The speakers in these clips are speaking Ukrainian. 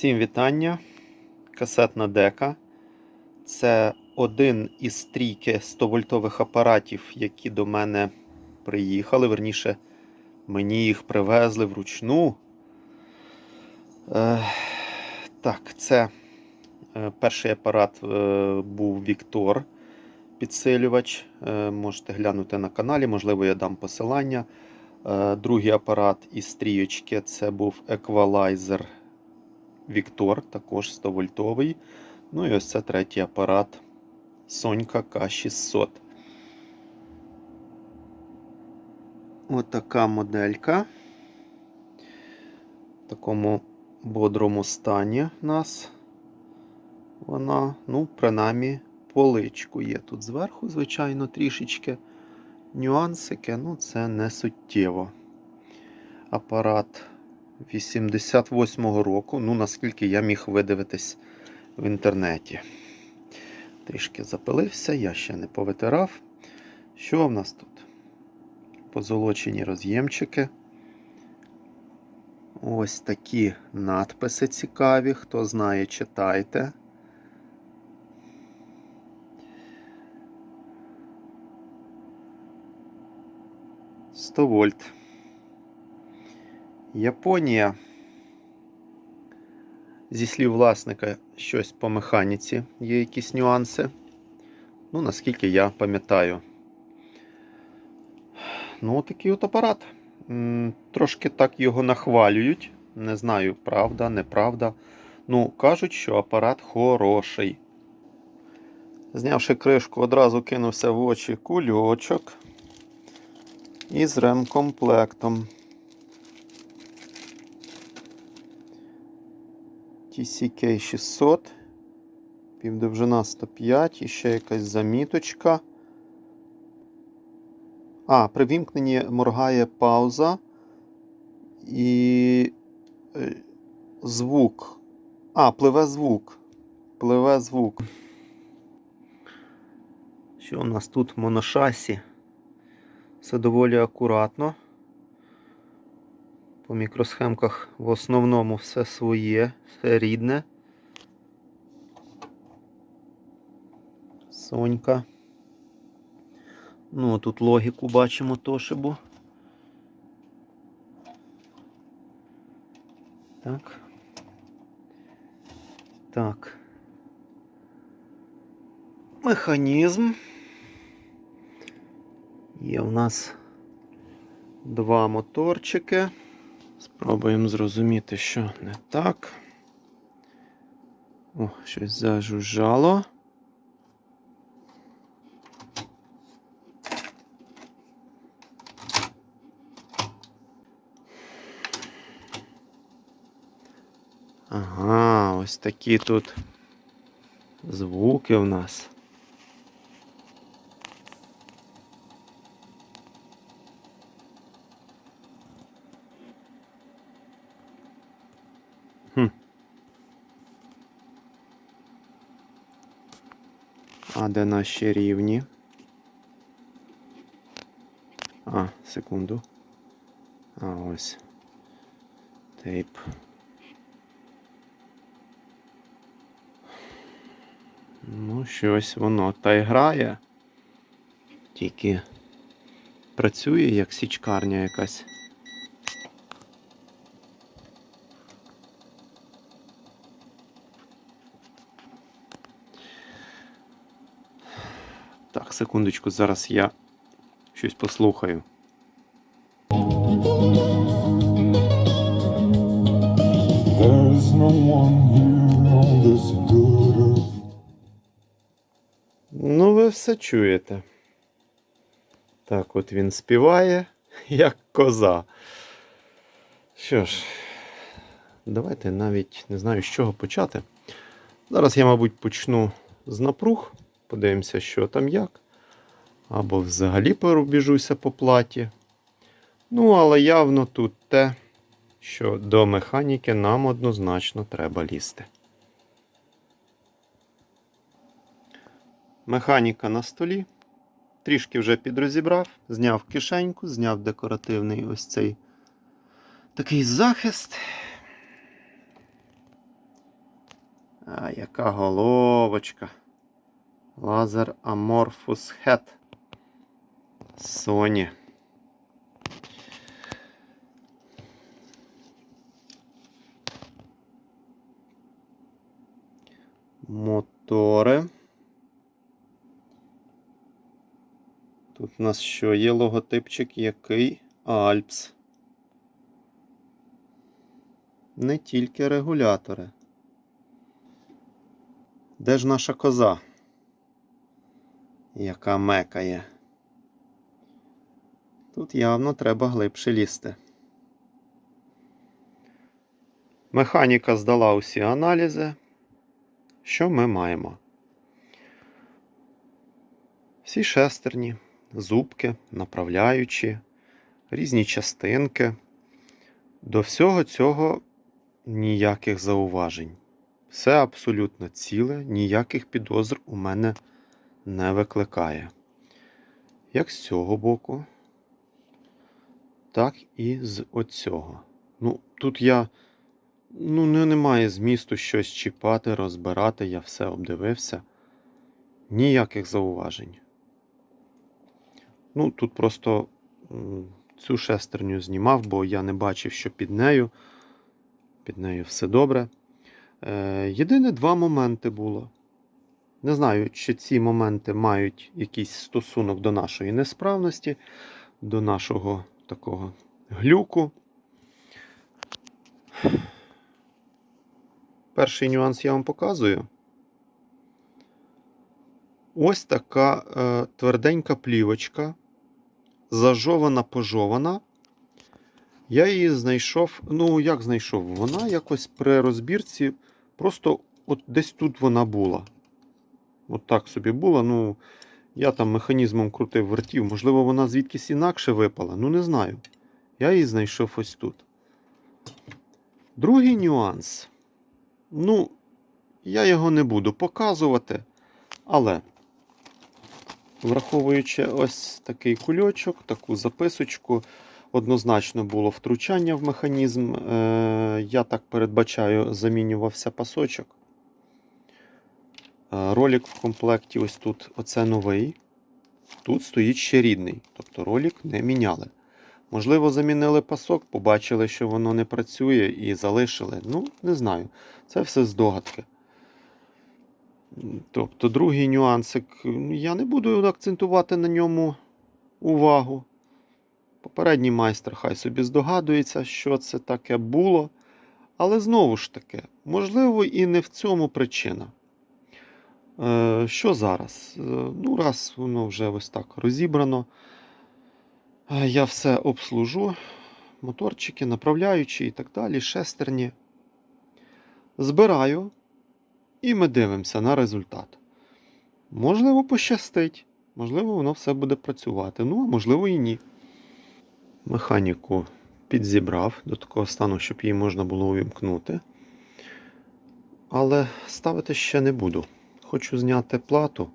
Всім вітання. Касетна дека. Це один із трійки 100-вольтових апаратів, які до мене приїхали. Верніше, мені їх привезли вручну. Е, так, це е, перший апарат е, був Віктор підсилювач. Е, можете глянути на каналі, можливо, я дам посилання. Е, Другий апарат із стрічки це був еквалайзер Віктор, також 100 вольтовий. Ну і ось це третій апарат Сонька К600. Отака моделька. В такому бодрому стані нас вона, ну, принаймні, поличку є тут зверху, звичайно, трішечки нюансики, ну це не суттєво. Апарат 88-го року, ну наскільки я міг видивитись в інтернеті. Трішки запилився, я ще не повитирав. Що в нас тут? Позолочені роз'ємчики. Ось такі надписи цікаві. Хто знає, читайте. Сто вольт. Японія. Зі слів власника, щось по механіці є якісь нюанси. Ну, наскільки я пам'ятаю. Ну, такий от апарат. Трошки так його нахвалюють. Не знаю, правда, неправда. Ну, кажуть, що апарат хороший. Знявши кришку, одразу кинувся в очі кульочок із ремкомплектом. TCK 600, півдовжина 105 і ще якась заміточка. А, при вімкненні моргає пауза і е, звук. А, пливе звук. Пливе звук. Що у нас тут моношасі? Все доволі акуратно. По мікросхемках в основному все своє, все рідне. Сонька. Ну, тут логіку бачимо тошибу. Так. Так. Механізм. Є в нас два моторчики. Спробуємо зрозуміти, що не так. О, щось зажужжало. Ага, ось такі тут звуки в нас. А де наші рівні? А, секунду. А, ось. Тейп. Ну, щось воно та й грає. Тільки працює як січкарня якась. Так, секундочку, зараз я щось послухаю. Ну, ви все чуєте. Так, от він співає, як коза. Що ж, давайте навіть не знаю, з чого почати. Зараз я, мабуть, почну з напруг. Подивимося, що там як. Або взагалі пробіжуся по платі. Ну, але явно тут те, що до механіки нам однозначно треба лізти. Механіка на столі. Трішки вже підрозібрав, зняв кишеньку, зняв декоративний ось цей такий захист. А яка головочка. Лазер Amorphous Head. Sony. Мотори. Тут у нас що є логотипчик який? Альпс. Не тільки регулятори. Де ж наша коза? Яка мекає? Тут явно треба глибше лізти. Механіка здала усі аналізи. Що ми маємо? Всі шестерні, зубки, направляючі, різні частинки. До всього цього ніяких зауважень. Все абсолютно ціле, ніяких підозр у мене не викликає. Як з цього боку, так і з оцього. Ну, тут я ну, не, немає змісту щось чіпати, розбирати, я все обдивився. Ніяких зауважень. Ну, тут просто цю шестерню знімав, бо я не бачив, що під нею. Під нею все добре. Е, єдине два моменти було. Не знаю, чи ці моменти мають якийсь стосунок до нашої несправності, до нашого такого глюку. Перший нюанс я вам показую. Ось така е, тверденька плівочка, зажована, пожована. Я її знайшов. Ну, як знайшов? Вона якось при розбірці, просто от десь тут вона була. От так собі була. Ну, я там механізмом крутив вертів. Можливо, вона звідкись інакше випала. Ну, не знаю. Я її знайшов ось тут. Другий нюанс. Ну, я його не буду показувати. Але, враховуючи ось такий кульочок, таку записочку, однозначно було втручання в механізм. Е, я так передбачаю, замінювався пасочок. Ролик в комплекті ось тут оце новий. Тут стоїть ще рідний. Тобто ролик не міняли. Можливо, замінили пасок, побачили, що воно не працює і залишили. Ну, не знаю. Це все здогадки. Тобто, другий нюансик, я не буду акцентувати на ньому увагу. Попередній майстер хай собі здогадується, що це таке було. Але знову ж таки, можливо, і не в цьому причина. Е, що зараз? Е, ну, раз воно вже ось так розібрано. Е, Я все обслужу. Моторчики, направляючі і так далі, шестерні. Збираю. І ми дивимося на результат. Можливо, пощастить. Можливо, воно все буде працювати. Ну, а можливо, і ні. Механіку підзібрав до такого стану, щоб її можна було увімкнути. Але ставити ще не буду. Хочу зняти плату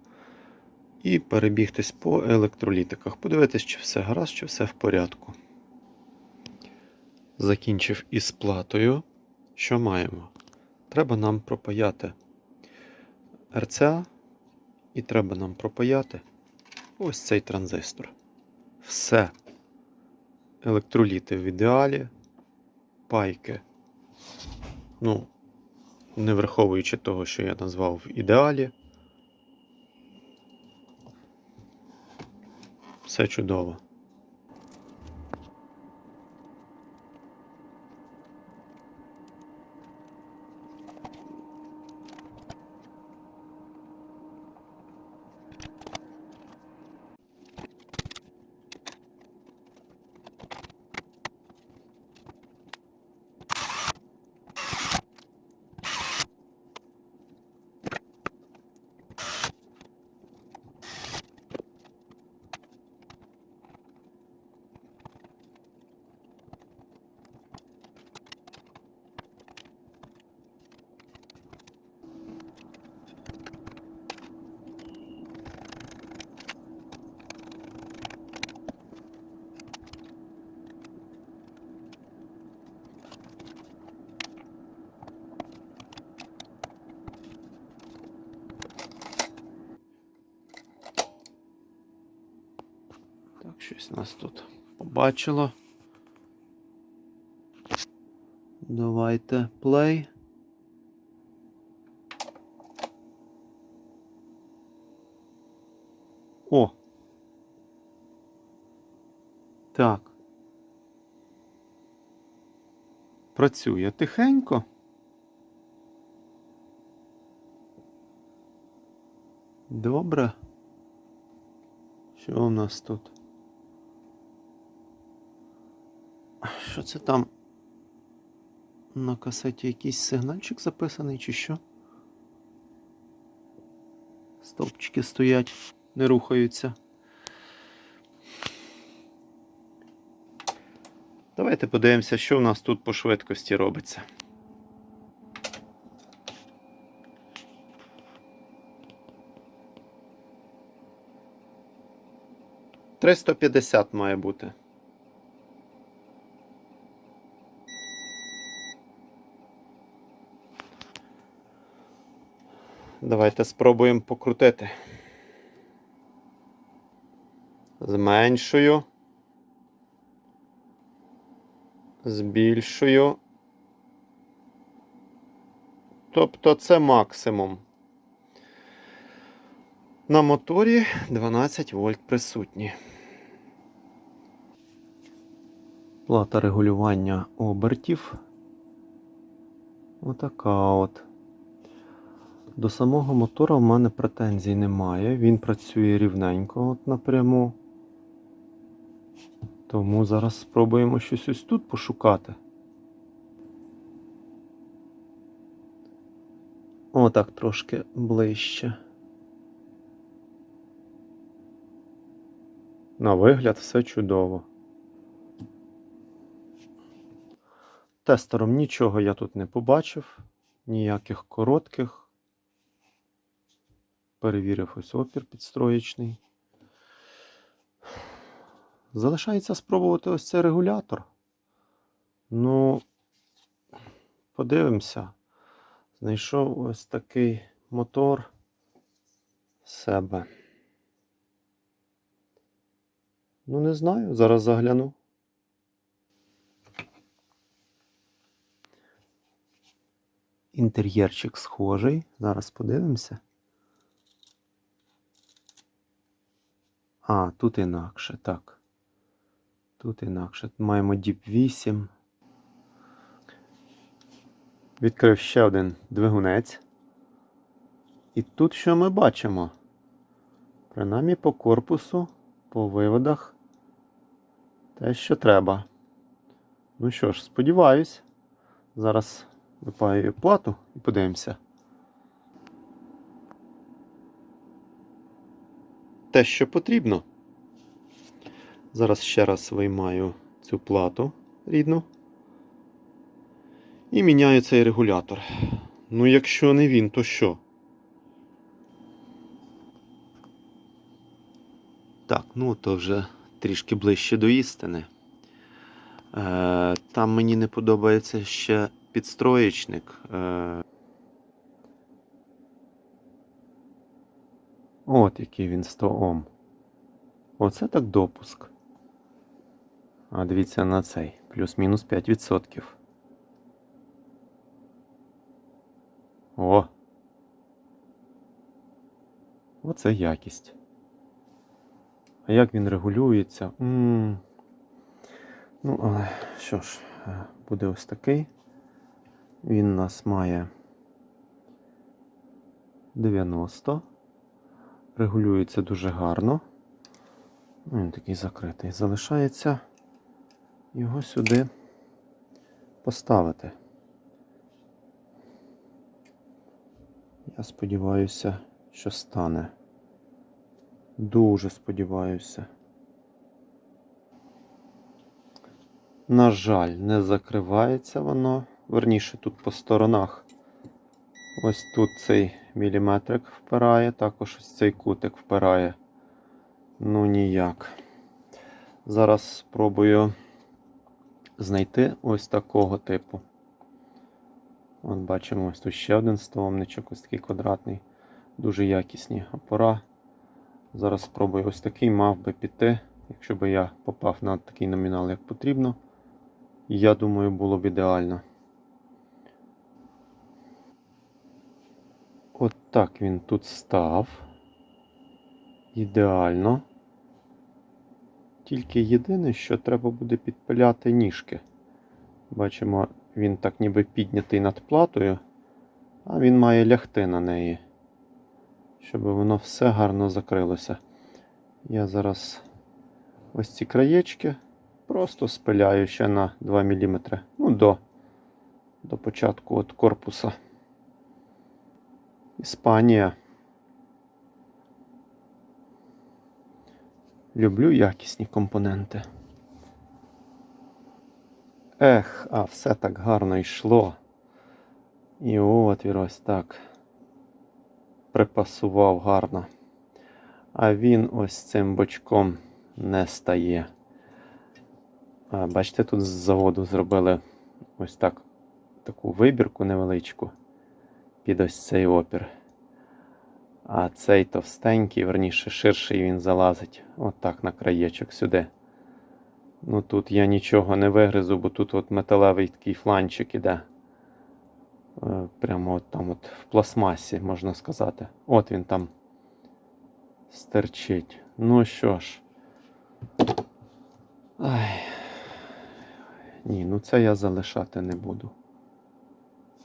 і перебігтись по електролітиках. Подивитись, чи все гаразд, чи все в порядку. Закінчив із платою. Що маємо? Треба нам пропаяти РЦА, і треба нам пропаяти ось цей транзистор. Все. Електроліти в ідеалі, пайки. Ну, не враховуючи того, що я назвав в ідеалі. Все чудово. Щось нас тут побачило. Давайте play. О. Так. Працює тихенько. Добре. Що у нас тут? Що це там? На касеті якийсь сигнальчик записаний, чи що? Стовпчики стоять, не рухаються. Давайте подивимося, що у нас тут по швидкості робиться. Триста п'ятдесят має бути. Давайте спробуємо покрутити. Зменшую. Збільшую. Тобто це максимум. На моторі 12 вольт присутні. Плата регулювання обертів. Отака от. До самого мотора в мене претензій немає. Він працює рівненько от напряму. Тому зараз спробуємо щось ось тут пошукати. Отак трошки ближче. На вигляд все чудово. Тестером нічого я тут не побачив, ніяких коротких. Перевірив ось опір підстроєчний. Залишається спробувати ось цей регулятор. Ну, подивимося. Знайшов ось такий мотор себе. Ну, не знаю, зараз загляну. Інтер'єрчик схожий. Зараз подивимося. А, тут інакше, так. Тут інакше. Маємо Deep 8. Відкрив ще один двигунець. І тут що ми бачимо? Принаймні по корпусу, по виводах. Те, що треба. Ну що ж, сподіваюсь. Зараз випаю плату і подивимося. Те, що потрібно. Зараз ще раз виймаю цю плату рідну. І міняю цей регулятор. Ну, якщо не він, то що? Так, ну то вже трішки ближче до істини. Е, там мені не подобається ще підстроєчник. Е, От який він 100 Ом. Оце так допуск. А дивіться на цей. Плюс-мінус 5%. О! Оце якість. А як він регулюється? м м Ну, але що ж, е, буде ось такий. Він у нас має 90. Регулюється дуже гарно. Ну, Він такий закритий. Залишається його сюди поставити. Я сподіваюся, що стане. Дуже сподіваюся. На жаль, не закривається воно. Верніше тут по сторонах. Ось тут цей міліметрик впирає, також ось цей кутик впирає. Ну ніяк. Зараз спробую знайти ось такого типу. От бачимо, ось тут ще один стовомничок, ось такий квадратний. Дуже якісні опора. Зараз спробую ось такий мав би піти Якщо би я попав на такий номінал, як потрібно, я думаю, було б ідеально. От так він тут став. Ідеально. Тільки єдине, що треба буде підпиляти ніжки. Бачимо, він так ніби піднятий над платою, а він має лягти на неї, щоб воно все гарно закрилося. Я зараз ось ці краєчки просто спиляю ще на 2 мм. Ну, до, до початку от корпуса. Іспанія. Люблю якісні компоненти. Ех, а все так гарно йшло. І отвір ось так припасував гарно. А він ось цим бочком не стає. Бачите, тут з заводу зробили ось так таку вибірку невеличку під ось цей опір. А цей товстенький, верніше, ширший він залазить отак на краєчок сюди. Ну тут я нічого не вигризу, бо тут от металевий такий фланчик іде. Е, Прямо от там от в пластмасі, можна сказати. От він там стерчить. Ну що ж. Ай. Ні, ну це я залишати не буду.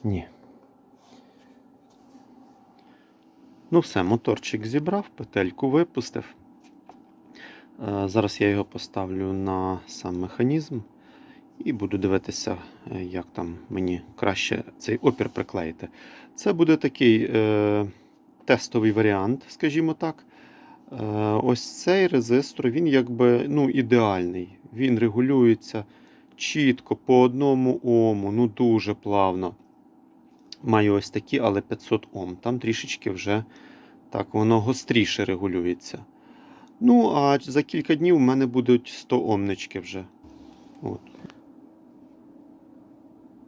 Ні. Ну все, моторчик зібрав, петельку випустив. Е, Зараз я його поставлю на сам механізм і буду дивитися, е, як там мені краще цей опір приклеїти. Це буде такий е, тестовий варіант, скажімо так. Е, ось цей резистор, він якби ну, ідеальний. Він регулюється чітко по одному ому, ну дуже плавно. Маю ось такі, але 500 Ом. Там трішечки вже так воно гостріше регулюється. Ну, а за кілька днів у мене будуть 100 омнички вже. От.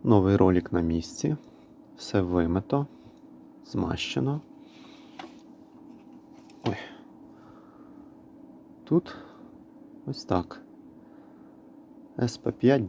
Новий ролик на місці. Все вимито, змащено. Ой. Тут ось так. SP5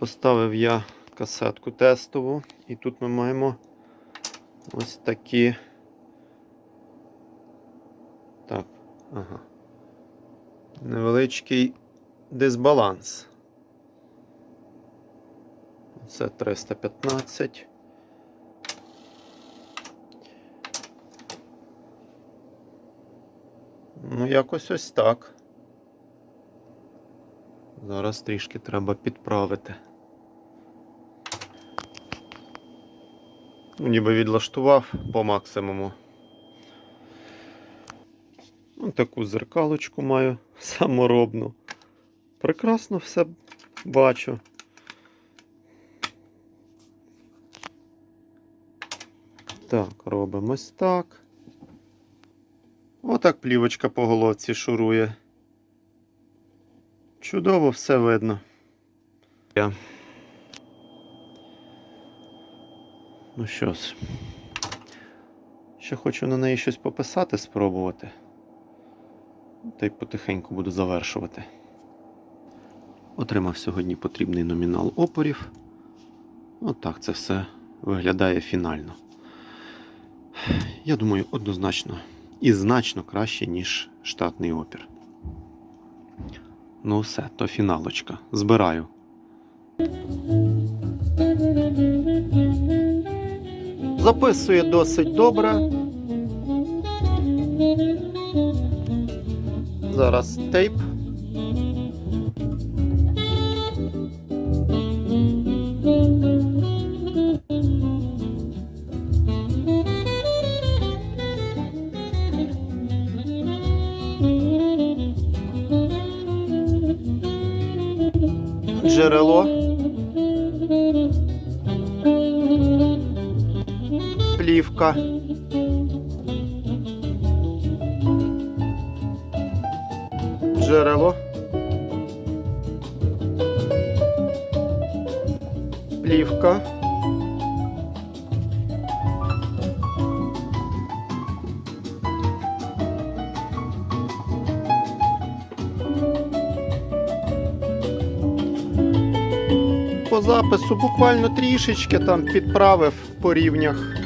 Поставив я касетку тестову, і тут ми маємо ось такі. Так, ага. Невеличкий дисбаланс. Це 315. Ну, якось ось так. Зараз трішки треба підправити. Ніби відлаштував по максимуму. Ну, таку зеркалочку маю саморобну. Прекрасно все бачу. Так, робимо ось так. Отак плівочка по головці шурує. Чудово все видно. Я. Ну що ж, ще хочу на неї щось пописати, спробувати. Та й потихеньку буду завершувати. Отримав сьогодні потрібний номінал опорів. Отак це все виглядає фінально. Я думаю, однозначно і значно краще, ніж штатний опір. Ну, все, то фіналочка. Збираю. Записує досить добре. Зараз тейп. плівка. Джерело. Плівка. По запису буквально трішечки там підправив по рівнях.